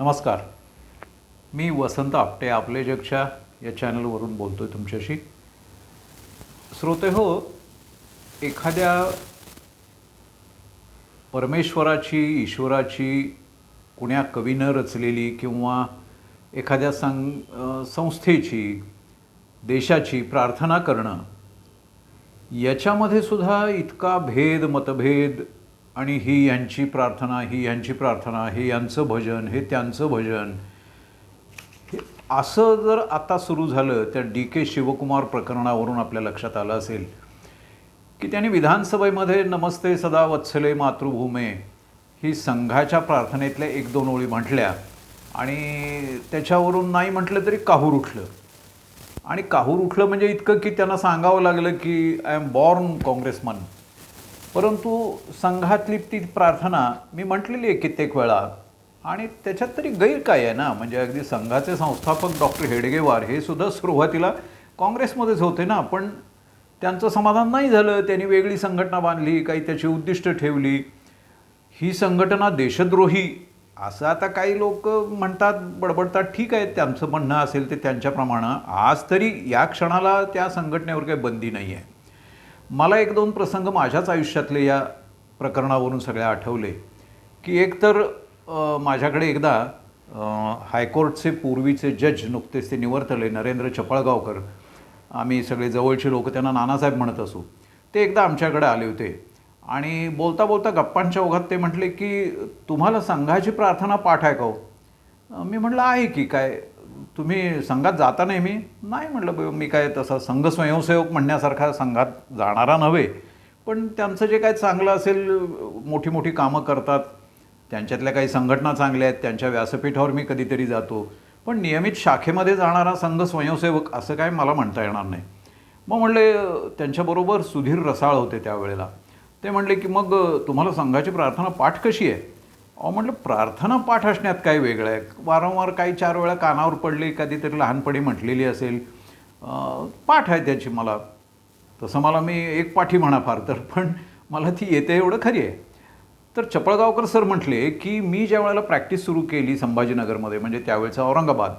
नमस्कार. मी वसंत आपटे आपले जगच्या या चॅनलवरून बोलतो आहे तुमच्याशी. श्रोते हो एखाद्या परमेश्वराची ईश्वराची कुण्या कवीनं रचलेली किंवा एखाद्या संग संस्थेची देशाची प्रार्थना करणं याच्यामध्ये सुद्धा इतका भेद मतभेद आणि ही यांची प्रार्थना ही यांची प्रार्थना हे यांचं भजन हे त्यांचं भजन. हे असं जर आता सुरू झालं त्या डी के शिवकुमार प्रकरणावरून आपल्या लक्षात आलं असेल की त्यांनी विधानसभेमध्ये नमस्ते सदा वत्सले मातृभूमे ही संघाच्या प्रार्थनेतल्या एक दोन ओळी म्हटल्या आणि त्याच्यावरून नाही म्हटलं तरी काहूर उठलं. आणि काहूर उठलं म्हणजे इतकं की त्यांना सांगावं लागलं की आय एम बॉर्न काँग्रेसमन परंतु संघातली ती प्रार्थना मी म्हटलेली आहे कित्येक वेळा. आणि त्याच्यात तरी गैर काय आहे ना? म्हणजे अगदी संघाचे संस्थापक डॉक्टर हेडगेवार हे सुद्धा सुरुवातीला काँग्रेसमध्येच होते ना? पण त्यांचं समाधान नाही झालं. त्यांनी वेगळी संघटना बांधली काही त्याची उद्दिष्ट ठेवली. ही संघटना देशद्रोही असं आता काही लोक म्हणतात बडबडतात. ठीक आहे त्यांचं म्हणणं असेल ते त्यांच्याप्रमाणे. आज तरी या क्षणाला त्या संघटनेवर काही बंदी नाही आहे मला एक दोन प्रसंग माझ्याच आयुष्यातले या प्रकरणावरून सगळे आठवले की एकतर माझ्याकडे एकदा हायकोर्टचे पूर्वीचे जज नुकतेच ते निवर्तले नरेंद्र चपळगावकर. आम्ही सगळे जवळचे लोक त्यांना नानासाहेब म्हणत असू. ते एकदा आमच्याकडे आले होते आणि बोलता बोलता गप्पांच्या ओघात ते म्हटले की तुम्हाला संघाची प्रार्थना पाठ आहे का हो? मी म्हटलं आहे की काय तुम्ही संघात जाता नाही मी? नाही म्हटलं "ब- मी काय तसा संघ स्वयंसेवक म्हणण्यासारखा संघात जाणारा नव्हे. पण त्यांचं जे काय चांगलं असेल मोठी मोठी कामं करतात त्यांच्यातल्या काही संघटना चांगल्या आहेत त्यांच्या व्यासपीठावर मी कधीतरी जातो. पण नियमित शाखेमध्ये जाणारा संघ स्वयंसेवक असं काय मला म्हणता येणार नाही. मग म्हणले त्यांच्याबरोबर सुधीर रसाळ होते त्यावेळेला. ते म्हणले की मग तुम्हाला संघाची प्रार्थना पाठ कशी आहे? अहो म्हटलं प्रार्थना पाठ असण्यात काय वेगळं आहे? वारंवार काही चार वेळा कानावर पडली कधीतरी लहानपणी म्हटलेली असेल. पाठ आहे त्याची मला. तसं मला मी एक पाठी म्हणा फार तर पण मला ती येते एवढं खरी आहे. तर चपळगावकर सर म्हटले की मी ज्या वेळेला प्रॅक्टिस सुरू केली संभाजीनगरमध्ये म्हणजे त्यावेळचा औरंगाबाद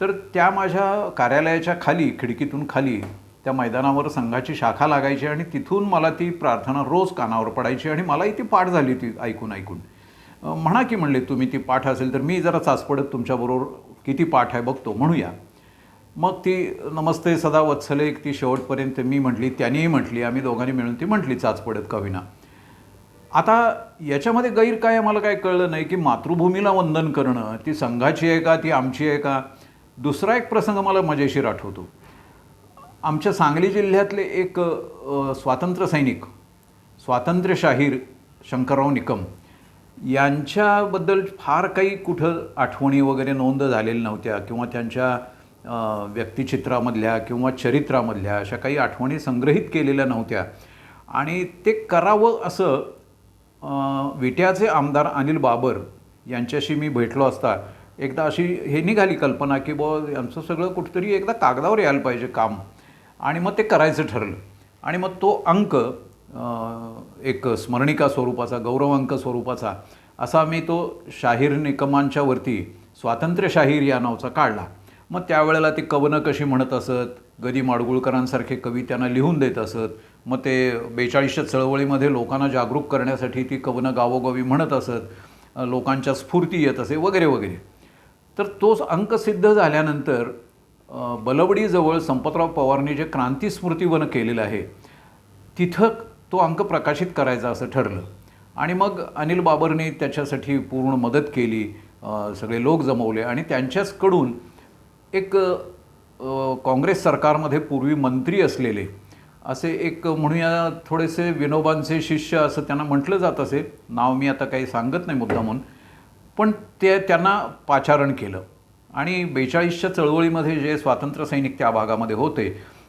तर त्या माझ्या कार्यालयाच्या खाली खिडकीतून खाली त्या मैदानावर संघाची शाखा लागायची आणि तिथून मला ती प्रार्थना रोज कानावर पडायची आणि मलाही ती पाठ झाली ती ऐकून ऐकून. म्हणा की म्हणले तुम्ही ती पाठ असेल तर मी जरा चाचपडत तुमच्याबरोबर किती पाठ आहे बघतो म्हणूया. मग ती नमस्ते सदा वत्सले एक ती शेवटपर्यंत मी म्हटली त्यांनीही म्हटली आम्ही दोघांनी मिळून ती म्हटली चाचपडत कविना. आता याच्यामध्ये गैर काय मला काय कळलं नाही की मातृभूमीला वंदन करणं ती संघाची आहे का ती आमची आहे का? दुसरा एक प्रसंग मला मजेशीर आठवतो. आमच्या सांगली जिल्ह्यातले एक स्वातंत्र्य सैनिक स्वातंत्र्यशाहीर शंकरराव निकम यांच्याबद्दल फार काही कुठं आठवणी वगैरे नोंद झालेल्या नव्हत्या किंवा त्यांच्या व्यक्तिचित्रामधल्या किंवा चरित्रामधल्या अशा काही आठवणी संग्रहित केलेल्या नव्हत्या. आणि ते करावं असं विट्याचे आमदार अनिल बाबर यांच्याशी मी भेटलो असता एकदा अशी हे निघाली कल्पना की बुवा यांचं सगळं कुठंतरी एकदा कागदावर यायला पाहिजे काम. आणि मग ते करायचं ठरलं. आणि मग तो अंक एक स्मरणिका स्वरूपाचा गौरवांक स्वरूपाचा असा मी तो शाहीर निकमांच्या वरती स्वातंत्र्यशाहीर या नावचा काढला. मग त्यावेळेला ती कवनं कशी म्हणत असत गदी माडगुळकरांसारखे कवी त्यांना लिहून देत असत मग ते बेचाळीसच्या चळवळीमध्ये लोकांना जागरूक करण्यासाठी ती कवनं गावोगावी म्हणत असत लोकांच्या स्फूर्ती येत असे वगैरे वगैरे. तर तोच अंक सिद्ध झाल्यानंतर बलवडीजवळ संपतराव पवारनी जे क्रांती केलेलं आहे तिथं तो अंक प्रकाशित करायचा असं ठरलं. आणि मग अनिल बाबरने त्याच्यासाठी पूर्ण मदत केली सगळे लोक जमवले आणि त्यांच्याचकडून एक काँग्रेस सरकारमध्ये पूर्वी मंत्री असलेले असे एक म्हणूया थोडेसे विनोबांचे शिष्य असं त्यांना म्हटलं जात असे. नाव मी आता काही सांगत नाही मुद्दा म्हणून. पण ते त्यांना पाचारण केलं. आणि बेचाळीसच्या चळवळीमध्ये जे स्वातंत्र्य सैनिक त्या भागामध्ये होते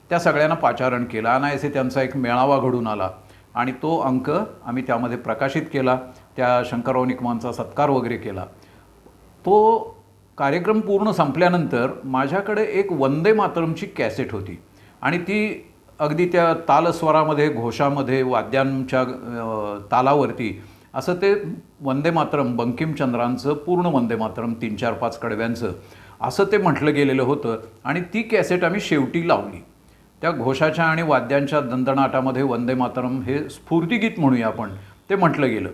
त्या सगळ्यांना पाचारण केलं. अनायसे त्यांचा एक मेळावा घडून आला. आणि तो अंक आम्ही त्यामध्ये प्रकाशित केला त्या शंकरराव निकमांचा सत्कार वगैरे केला. तो कार्यक्रम पूर्ण संपल्यानंतर माझ्याकडे एक वंदे मातरमची कॅसेट होती. आणि ती अगदी त्या तालस्वरामध्ये घोषामध्ये वाद्यांच्या तालावरती असं ते वंदे मातरम बंकिमचंद्रांचं पूर्ण वंदे मातरम तीन चार पाच कडव्यांचं असं ते म्हटलं गेलेलं होतं. आणि ती कॅसेट आम्ही शेवटी लावली. त्या घोषाच्या आणि वाद्यांच्या दंदनाटामध्ये वंदे मातरम हे स्फूर्तिगीत म्हणूया आपण ते म्हटलं गेलं.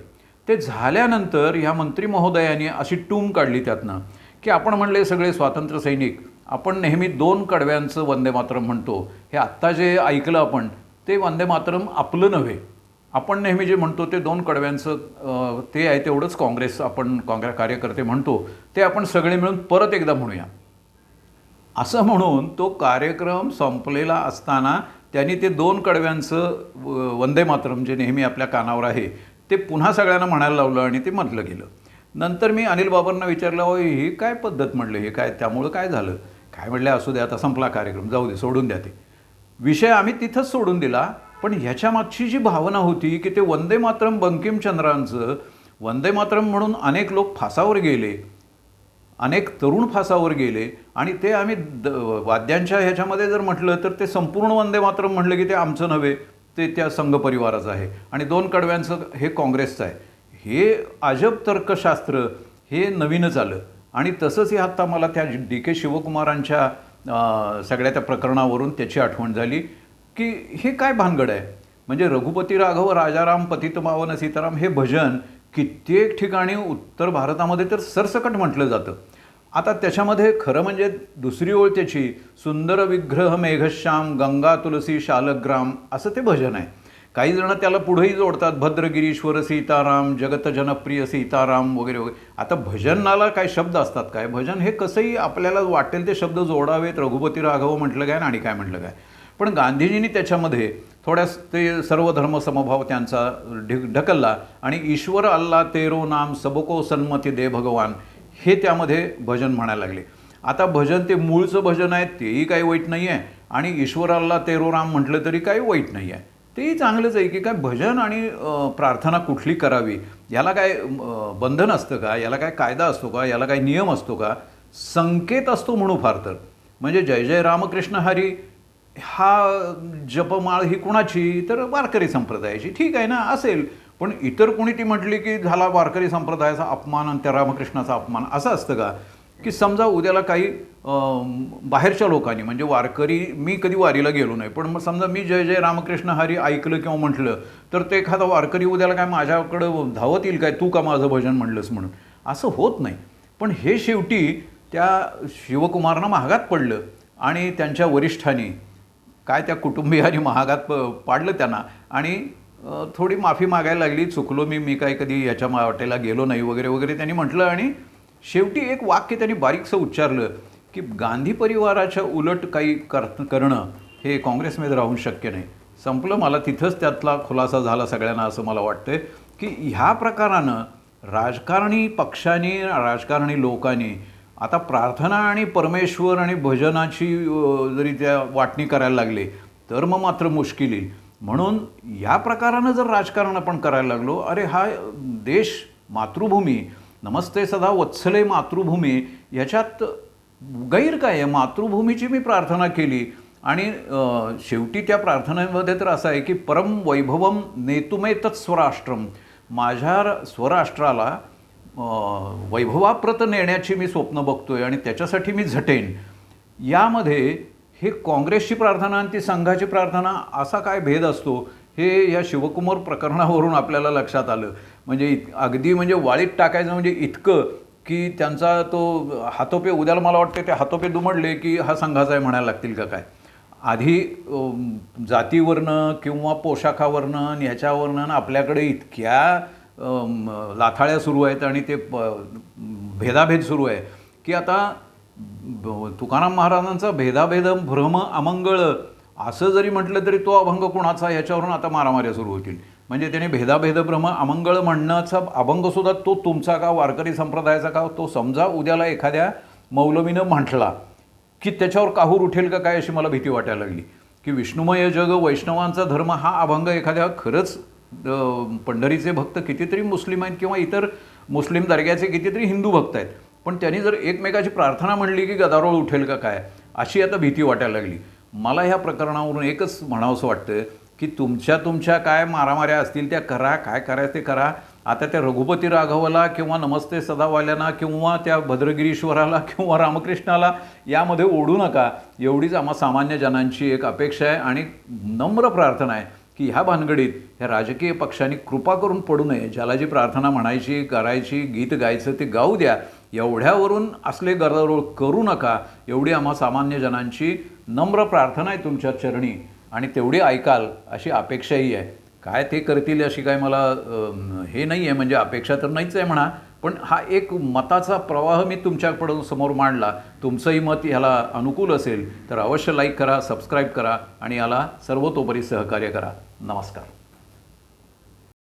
ते झाल्यानंतर ह्या मंत्री महोदयांनी अशी टूम काढली त्यातनं की आपण म्हणले सगळे स्वातंत्र्य सैनिक आपण नेहमी दोन कडव्यांचं वंदे मातरम म्हणतो. हे आत्ता जे ऐकलं आपण ते वंदे मातरम आपलं नव्हे. आपण नेहमी जे म्हणतो ते दोन कडव्यांचं ते आहे तेवढंच काँग्रेस आपण काँग्रेस कार्यकर्ते म्हणतो ते आपण सगळे मिळून परत एकदा म्हणूया. असं म्हणून तो कार्यक्रम संपलेला असताना त्यांनी ते दोन कडव्यांचं वंदे मातरम जे नेहमी आपल्या कानावर आहे ते पुन्हा सगळ्यांना म्हणायला लावलं आणि ते म्हटलं गेलं. नंतर मी अनिल बाबांना विचारलं हो ही काय पद्धत म्हणलं? हे काय त्यामुळं काय झालं? काय म्हटलं असू दे आता संपला कार्यक्रम जाऊ दे सोडून द्या ते. विषय आम्ही तिथंच सोडून दिला पण ह्याच्या मागची जी भावना होती की ते वंदे मातरम बंकिमचंद्रांचं वंदे मातरम म्हणून अनेक लोक फासावर गेले अनेक तरुण फासावर गेले आणि ते आम्ही द वाद्यांच्या ह्याच्यामध्ये जर म्हटलं तर ते संपूर्ण वंदे मातरम म्हटलं की ते आमचं नव्हे ते त्या संघ परिवाराचं आहे. आणि दोन कडव्यांचं हे काँग्रेसचं आहे. हे अजब तर्कशास्त्र हे नवीनच आलं. आणि तसंच हे आत्ता मला त्या डी के शिवकुमारांच्या सगळ्या त्या प्रकरणावरून त्याची आठवण झाली की हे काय भानगड आहे. म्हणजे रघुपती राघव राजाराम पतितमावन सीताराम हे भजन कित्येक ठिकाणी उत्तर भारतामध्ये तर सरसकट म्हटलं जातं. आता त्याच्यामध्ये खरं म्हणजे दुसरी ओळ त्याची सुंदर विग्रह मेघश्याम गंगा तुलसी शालग्राम असं ते भजन आहे. काही जण त्याला पुढेही जोडतात भद्रगिरीश्वर सीताराम जगत जनप्रिय सीताराम वगैरे वगैरे. आता भजनाला काय शब्द असतात काय? भजन हे कसंही आपल्याला वाटेल ते शब्द जोडावेत रघुपती राघव म्हटलं काय आणि काय म्हटलं काय? पण गांधीजींनी त्याच्यामध्ये थोड्यास ते सर्व धर्म समभाव त्यांचा ढि ढकलला आणि ईश्वर अल्ला तेरो नाम सबको सन्मती दे भगवान हे त्यामध्ये भजन म्हणायला लागले. आता भजन ते मूळचं भजन आहे तेही काही वाईट नाही आहे आणि ईश्वर अल्ला तेरो राम म्हटलं तरी काही वाईट नाही आहे तेही चांगलंच आहे की काय भजन आणि प्रार्थना कुठली करावी? याला काय बंधन असतं का? याला काय कायदा असतो का? याला काय नियम असतो का? संकेत असतो म्हणू फार तर. म्हणजे जय जय रामकृष्ण हरी हा जपमाळ ही कुणाची? तर वारकरी संप्रदायाची. ठीक आहे ना? असेल. पण इतर कोणी ती म्हटली की झाला वारकरी संप्रदायाचा अपमान आणि त्या रामकृष्णाचा अपमान. असं असतं का? की समजा उद्याला काही बाहेरच्या लोकांनी म्हणजे वारकरी मी कधी वारीला गेलो नाही पण मग समजा मी जय जय रामकृष्ण हरी ऐकलं किंवा म्हटलं तर ते एखादा वारकरी उद्याला काय माझ्याकडं धावत येईल काय? तू का माझं भजन म्हणलंस म्हणून? असं होत नाही. पण हे शेवटी त्या शिवकुमारनं महागात पडलं आणि त्यांच्या वरिष्ठांनी काय त्या कुटुंबियांनी महागात प पाडलं त्यांना. आणि थोडी माफी मागायला लागली चुकलो मी मी काय कधी याच्या वाटेला गेलो नाही वगैरे वगैरे त्यांनी म्हटलं आणि शेवटी एक वाक्य त्यांनी बारीकसं उच्चारलं की गांधी परिवाराच्या उलट काही कर करणं हे काँग्रेसमध्ये राहून शक्य नाही. संपलं मला तिथंच त्यातला खुलासा झाला सगळ्यांना असं मला वाटतं की ह्या प्रकारानं राजकारणी पक्षाने राजकारणी लोकांनी आता प्रार्थना आणि परमेश्वर आणि भजनाची जरी त्या वाटणी करायला लागले तर मग मात्र मुश्किल येईल. म्हणून या प्रकारानं जर राजकारण आपण करायला लागलो अरे हा देश मातृभूमी नमस्ते सदा वत्सले मातृभूमी ह्याच्यात गैर काय आहे? मातृभूमीची मी प्रार्थना केली. आणि शेवटी त्या प्रार्थनेमध्ये तर असं आहे की परम वैभवम नेतुमेतच स्वराष्ट्रम माझ्या स्वराष्ट्राला वैभवाप्रत नेण्याची मी स्वप्न बघतोय आणि त्याच्यासाठी मी झटेन. यामध्ये हे काँग्रेसची प्रार्थना आणि ती संघाची प्रार्थना असा काय भेद असतो हे या शिवकुमार प्रकरणावरून आपल्याला लक्षात आलं. म्हणजे अगदी म्हणजे वाळीत टाकायचं म्हणजे इतकं की त्यांचा तो हातोपे उद्याला मला वाटते ते हातोपे दुमडले की हा संघाचा आहे म्हणायला लागतील का काय? आधी जातीवरनं किंवा पोशाखावरनं आणि ह्याच्यावरनं आपल्याकडे इतक्या लाथाळ्या सुरू आहेत आणि ते प- भेदाभेद सुरू आहे. की आता ब- तुकाराम महाराजांचा भेदाभेद भ्रम अमंगळ असं जरी म्हटलं तरी तो अभंग कोणाचा याच्यावरून आता मारामाऱ्या सुरू होतील. म्हणजे त्याने भेदाभेद भ्रम अमंगळ म्हणण्याचा अभंगसुद्धा तो तुमचा का वारकरी संप्रदायाचा का तो समजा उद्याला एखाद्या मौलवीनं म्हटला की त्याच्यावर काहूर उठेल का काय अशी मला भीती वाटायला लागली. की विष्णुमय जग वैष्णवांचा धर्म हा अभंग एखाद्या खरंच पंढरीचे भक्त कितीतरी मुस्लिम आहेत किंवा इतर मुस्लिम दर्ग्याचे कितीतरी हिंदू भक्त आहेत. पण त्यांनी जर एकमेकाची प्रार्थना म्हणली की गदारोळ उठेल का काय अशी आता भीती वाटायला लागली. मला ह्या प्रकरणावरून एकच म्हणावंसं वाटतं की तुमच्या तुमच्या काय मारामाऱ्या असतील त्या करा काय करायचं ते करा. आता त्या रघुपती राघवाला किंवा नमस्ते सदावाल्यांना किंवा त्या भद्रगिरीश्वराला किंवा रामकृष्णाला यामध्ये ओढू नका. एवढीच आम्हा सामान्य जनांची एक अपेक्षा आहे आणि नम्र प्रार्थना आहे. की ह्या भानगडीत ह्या राजकीय पक्षांनी कृपा करून पडू नये ज्याला जी प्रार्थना म्हणायची करायची गीत गायचं ते गाऊ द्या. एवढ्यावरून असले गदारोळ करू नका. एवढी आम्हा सामान्य जनांची नम्र प्रार्थना आहे तुमच्या चरणी आणि तेवढी ऐकाल अशी अपेक्षाही आहे. काय ते करतील अशी काय मला हे नाही आहे म्हणजे अपेक्षा तर नाहीच आहे म्हणा पण हा एक मताचा प्रवाह मी तुमच्याकडून समोर मांडला. तुमचंही मत ह्याला अनुकूल असेल तर अवश्य लाईक करा सबस्क्राईब करा आणि याला सर्वतोपरी सहकार्य करा. नमस्कार